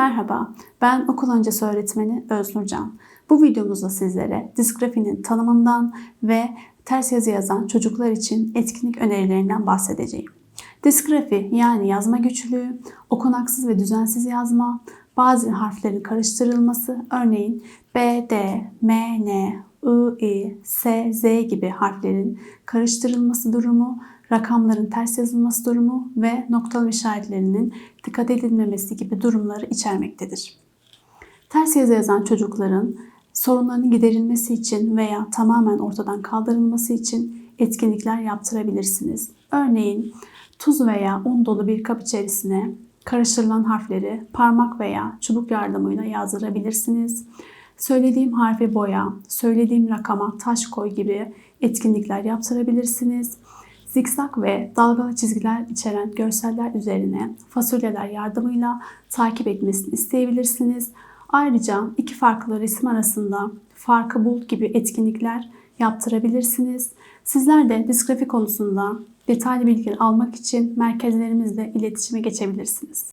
Merhaba, ben okul öncesi öğretmeni Öznur Can. Bu videomuzda sizlere disgrafinin tanımından ve ters yazı yazan çocuklar için etkinlik önerilerinden bahsedeceğim. Disgrafi yani yazma güçlüğü, okunaksız ve düzensiz yazma, bazı harflerin karıştırılması, örneğin B, D, M, N, I, I, S, Z gibi harflerin karıştırılması durumu, rakamların ters yazılması durumu ve noktalama işaretlerinin dikkat edilmemesi gibi durumları içermektedir. Ters yazı yazan çocukların sorunlarının giderilmesi için veya tamamen ortadan kaldırılması için etkinlikler yaptırabilirsiniz. Örneğin tuz veya un dolu bir kap içerisine karıştırılan harfleri parmak veya çubuk yardımıyla yazdırabilirsiniz. Söylediğim harfi boya, söylediğim rakama taş koy gibi etkinlikler yaptırabilirsiniz. Zikzak ve dalgalı çizgiler içeren görseller üzerine fasulyeler yardımıyla takip etmesini isteyebilirsiniz. Ayrıca iki farklı resim arasında farkı bul gibi etkinlikler yaptırabilirsiniz. Sizler de disgrafi konusunda detaylı bilgi almak için merkezlerimizle iletişime geçebilirsiniz.